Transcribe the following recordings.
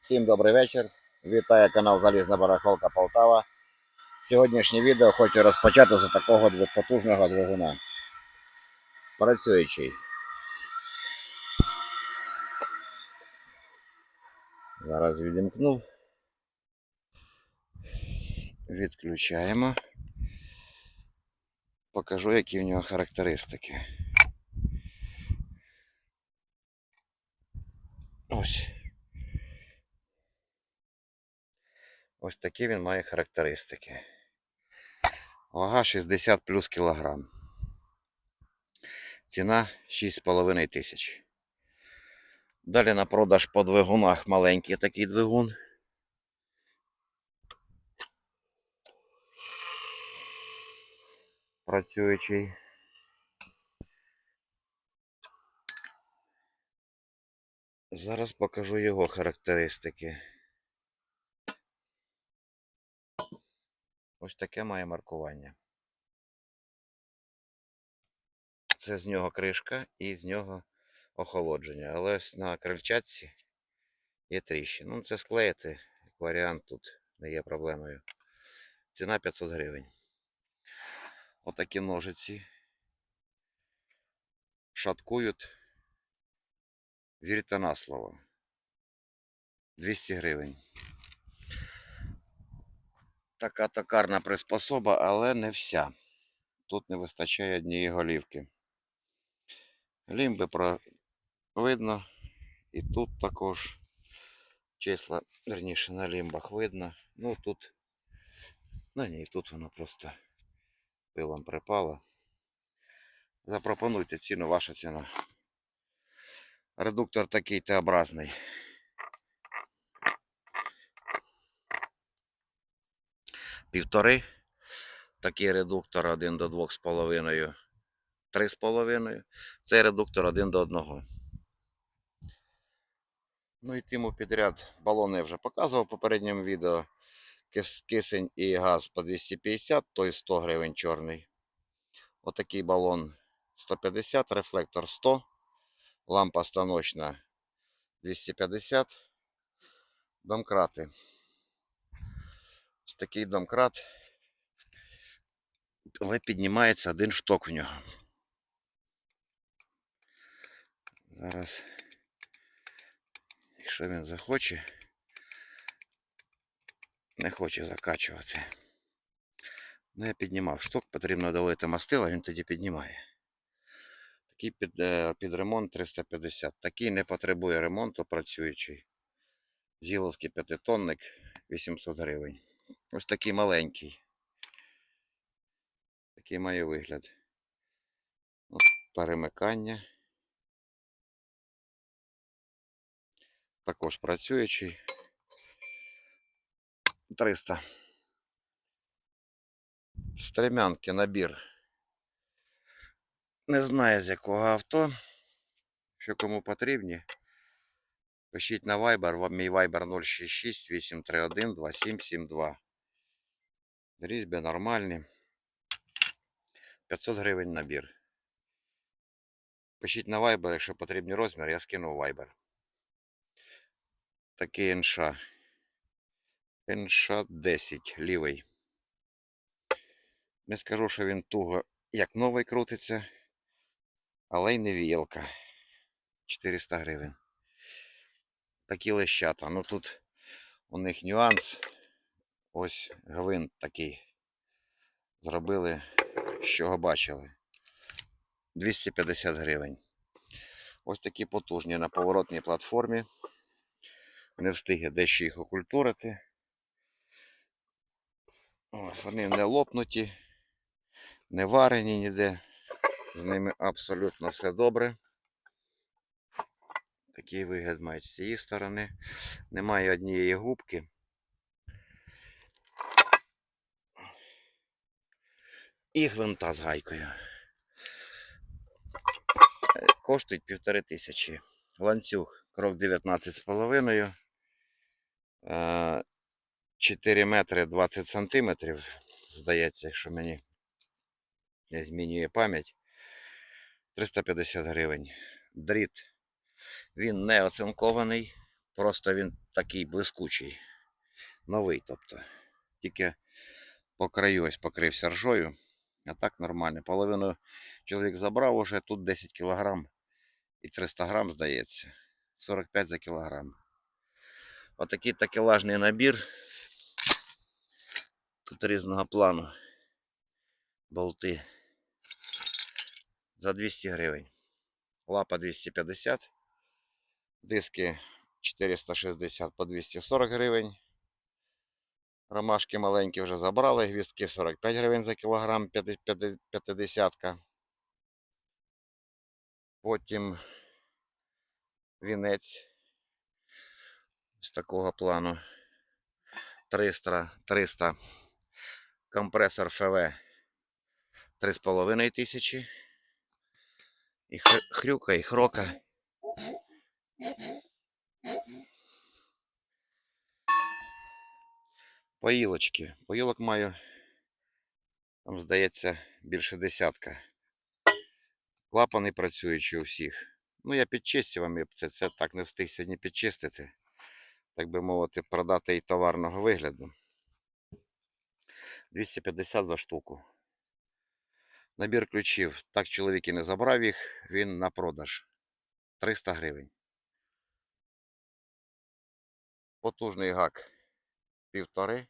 Всім добрий вечір. Вітаю канал Залізна Барахолка Полтава. Сьогоднішнє відео хочу розпочати з такого потужного двигуна. Працюючий. Зараз відімкну. Відключаємо. Покажу, які в нього характеристики. Ось. Ось такі він має характеристики. Вага 60 плюс кілограм. Ціна 6,5 тисяч. Далі на продаж по двигунах маленький такий двигун. Працюючий. Зараз покажу його характеристики. Ось таке має маркування. Це з нього кришка і з нього охолодження. Але ось на крильчатці є тріщини. Ну, це склеїти, як варіант тут не є проблемою. Ціна 500 гривень. Отакі ножиці. Шаткують. Вірте на слово. 200 гривень. Така токарна приспособа, але не вся. Тут не вистачає однієї голівки. Лімби видно. І тут також числа, верніше, на лімбах видно. Ну тут. Ну ні, тут воно просто пилом припало. Запропонуйте ціну, ваша ціна. Редуктор такий Т-образний. Півтори. Такий редуктор 1 до 2,5. 3,5. Цей редуктор 1 до 1. Ну і тиму підряд балони я вже показував в попередньому відео. Кисень і газ по 250, той 100 гривень чорний. Отакий балон 150, рефлектор 100, лампа станочна 250, домкрати. Ось такий домкрат. Але піднімається один шток в нього. Зараз, якщо він захоче, не хоче закачувати. Ну, я піднімав шток, потрібно долити мастила, він тоді піднімає. Такий під, е, під ремонт 350. Такий не потребує ремонту працюючий. Зіловський п'ятитонник 800 гривень. Ось такий маленький. Такий має вигляд. От перемикання. Також працюючий. 300. Стремянки набір. Не знаю з якого авто. Що кому потрібні. Пишіть на Viber, мій Viber 066 831 2772. Різьби нормальні. 500 гривень набір. Пишіть на Viber, якщо потрібні розмір, я скину Viber. Такий НШ. НШ 10, лівий. Не скажу, що він туго як новий крутиться, але й не віялка. 400 гривень. Такі лещата. Ну тут у них нюанс. Ось гвинт такий. Зробили, чого бачили. 250 гривень. Ось такі потужні на поворотній платформі. Не встиг дещо їх окультурити. Ось, вони не лопнуті, не варені ніде. З ними абсолютно все добре. Такий вигляд мають з цієї сторони. Немає однієї губки. І гвинта з гайкою. Е, Коштують півтори тисячі. Ланцюг крок 19,5. Е, 4 метри 20 сантиметрів. Здається, якщо мені не змінює пам'ять. 350 гривень. Дріт. Він не оцинкований. Просто він такий блискучий. Новий, тобто. Тільки по краю ось покрився ржою. А так нормально. Половину чоловік забрав уже, тут 10 кілограм і 300 грам, здається. 45 за кілограм. Отакий такелажний набір. Тут різного плану. Болти. За 200 гривень. Лапа 250. Диски 460 по 240 гривень. Ромашки маленькі вже забрали, гвіздки 45 гривень за кілограм, 50. Потім вінець з такого плану 300, 300. Компресор ФВ 3,5 тисячі. І хрюка, і хрока. Поїлочки. Поїлок маю, там, здається, більше десятка. Клапани працюючі у всіх. Ну, я підчистив вам, це, це так не встиг сьогодні підчистити. Так би мовити, продати і товарного вигляду. 250 за штуку. Набір ключів. Так чоловік і не забрав їх, він на продаж. 300 гривень. Потужний гак півтори.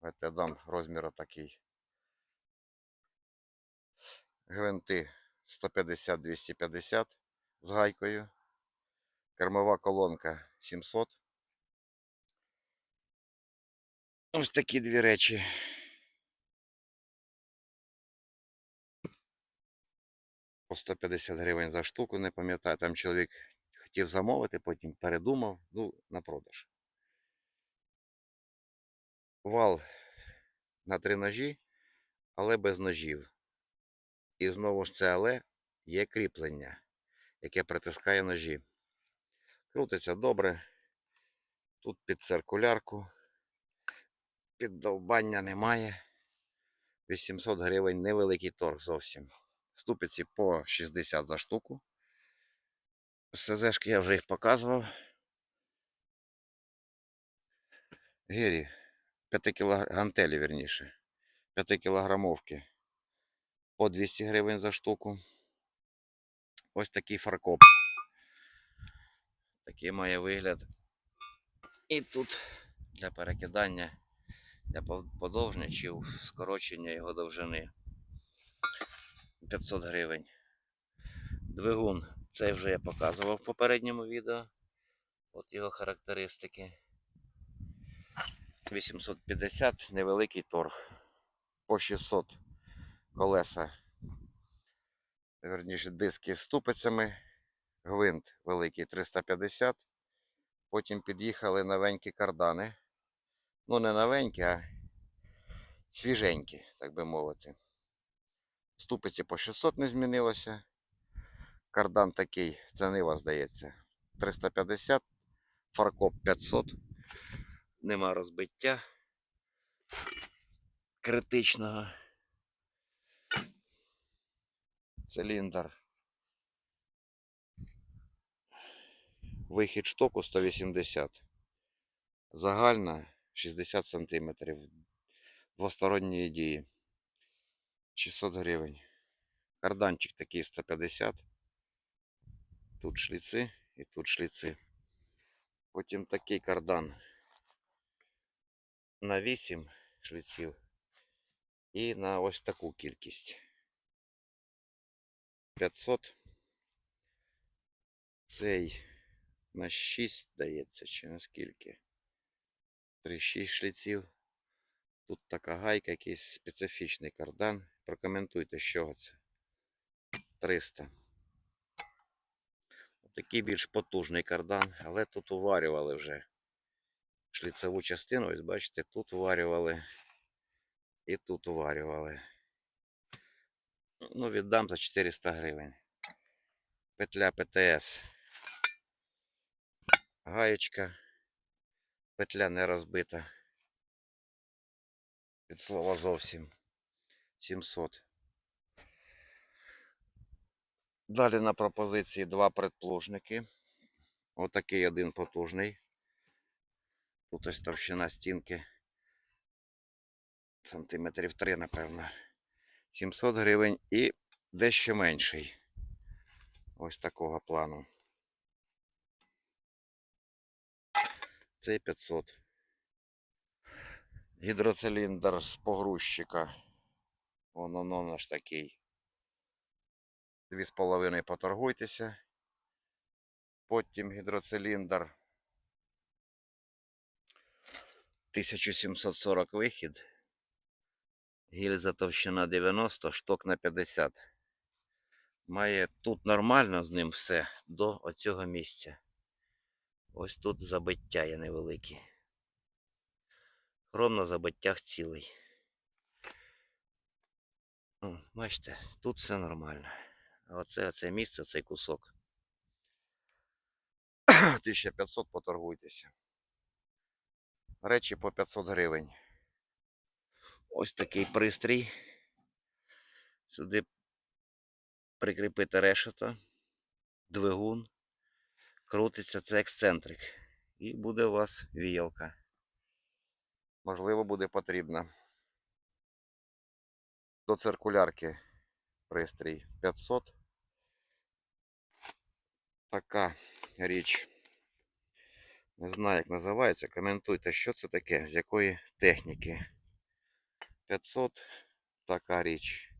Давайте я дам розміру такий. Гвинти 150-250 з гайкою. Кермова колонка 700. Ось такі дві речі. По 150 гривень за штуку, не пам'ятаю. Там чоловік хотів замовити, потім передумав. Ну, на продаж. Вал на три ножі, але без ножів. І знову ж це але є кріплення, яке притискає ножі. Крутиться добре. Тут під циркулярку. Піддовбання немає. 800 гривень невеликий торг зовсім. Ступиці по 60 за штуку. СЗшки я вже їх показував. Гірі 5 кг... гантелі, верніше. 5 кілограмовки по 200 гривень за штуку. Ось такий фаркоп. Такий має вигляд. І тут для перекидання для подовження чи скорочення його довжини 500 гривень. Двигун. Цей вже я показував в попередньому відео. От його характеристики. 850 невеликий торг. По 600 колеса. Верніше диски з ступицями. Гвинт великий 350. Потім під'їхали новенькі кардани. Ну, не новенькі, а свіженькі, так би мовити. Ступиці по 600 не змінилося. Кардан такий, це нива, здається. 350, фаркоп 500. Нема розбиття критичного. Циліндр. Вихід штоку 180. Загальна 60 см. Двосторонньої дії. 600 гривень. Карданчик такий 150. Тут шліци і тут шліци. Потім такий кардан на 8 шліців і на ось таку кількість. 500. Цей на 6 дається, чи на скільки? 3-6 шліців. Тут така гайка, якийсь специфічний кардан. Прокоментуйте, чого це. 300. Такий більш потужний кардан, але тут уварювали вже шліцеву частину. Ось бачите, тут уварювали і тут уварювали. Ну, віддам за 400 гривень. Петля ПТС. Гаєчка. Петля не розбита. Від слова зовсім. 700. Далі на пропозиції два предплужники. Отакий один потужний. Тут ось товщина стінки. Сантиметрів 3, напевно. 700 гривень і дещо менший. Ось такого плану. Цей 500. Гідроциліндр з погрузчика. Вон воно наш такий. Дві з половиною поторгуйтеся. Потім гідроциліндр. 1740 вихід. Гільза товщина 90, шток на 50. Має тут нормально з ним все до оцього місця. Ось тут забиття є невеликі. Хром на забиттях цілий. Бачите, тут все нормально. А оце, оце місце, цей кусок. 1500 поторгуйтеся. Речі по 500 гривень. Ось такий пристрій. Сюди прикріпити решето, двигун, крутиться, це ексцентрик. І буде у вас віялка. Можливо, буде потрібна. До циркулярки пристрій 500. Така річ. Не знаю, як називається. Коментуйте, що це таке, з якої техніки. 500 така річ.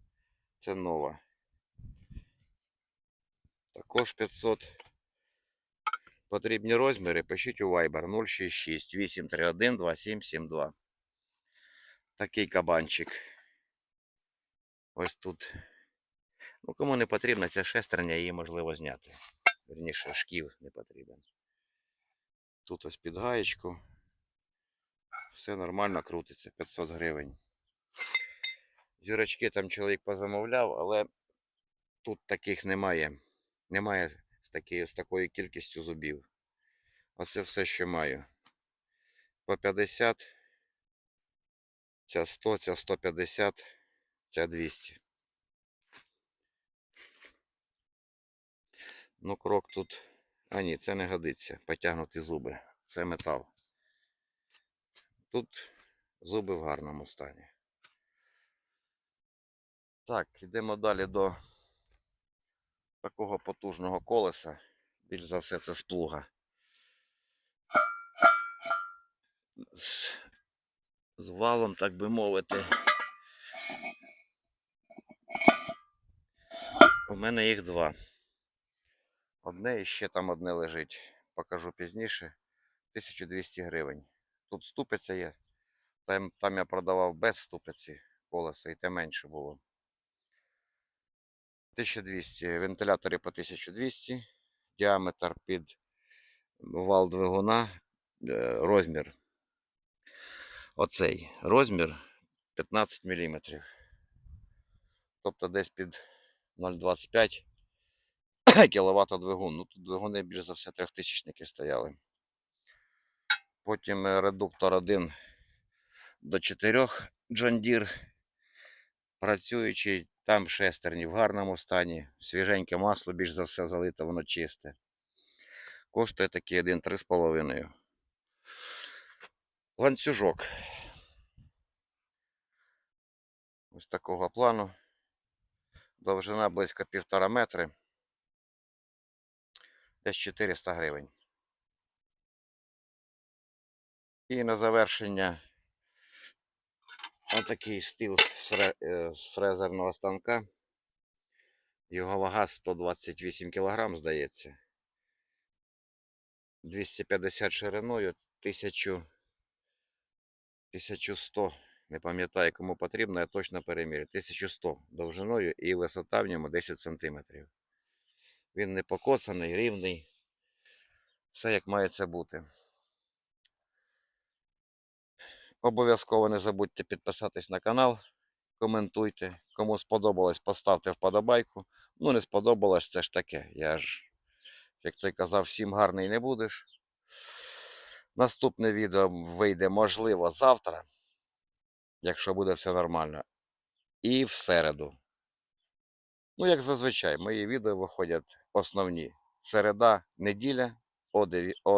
Це нова. Також 500. Потрібні розміри. Пишіть у Viber 066 831 2772. Такий кабанчик. Ось тут. Ну, кому не потрібна ця шестерня, її можливо зняти. Верніше, шків не потрібен. Тут ось під гаєчку. Все нормально крутиться, 500 гривень. Зірочки там чоловік позамовляв, але тут таких немає. Немає з, такі, з такою кількістю зубів. Оце все, що маю. По 50, ця 100, ця 150, ця 200. Ну, крок тут. А ні, це не годиться. Потягнуті зуби. Це метал. Тут зуби в гарному стані. Так, йдемо далі до такого потужного колеса. Більш за все це з плуга. З, з валом, так би мовити. У мене їх два. Одне і ще там одне лежить. Покажу пізніше. 1200 гривень. Тут ступиця є. Там, там я продавав без ступиці колеса і те менше було. 1200. Вентилятори по 1200. Діаметр під вал двигуна. е, Розмір. Оцей розмір 15 мм. Тобто десь під 0,25 кВт двигун. Ну тут двигуни більш за все трьохтисячники стояли. Потім е, редуктор 1 до 4 John Deere. Працюючий, там шестерні в гарному стані. Свіженьке масло більш за все залите, воно чисте. Коштує такий один 3,5. Ланцюжок. Ось такого плану. Довжина близько півтора метри. Десь 400 гривень. І на завершення отакий стіл з е, фрезерного станка. Його вага 128 кг, здається. 250 шириною, 1000, 1100. Не пам'ятаю, кому потрібно, я точно перемірю. 1100 довжиною і висота в ньому 10 см. Він не покосаний, рівний. Все як має це бути. Обов'язково не забудьте підписатись на канал, коментуйте. Кому сподобалось, поставте вподобайку. Ну, не сподобалось, це ж таке. Я ж, як той казав, всім гарний не будеш. Наступне відео вийде, можливо, завтра, якщо буде все нормально. І в середу. Ну, як зазвичай, мої відео виходять основні. Середа, неділя о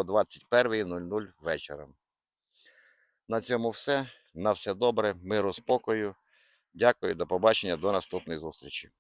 21.00 вечором. На цьому все. На все добре, миру, спокою. Дякую, до побачення, до наступної зустрічі.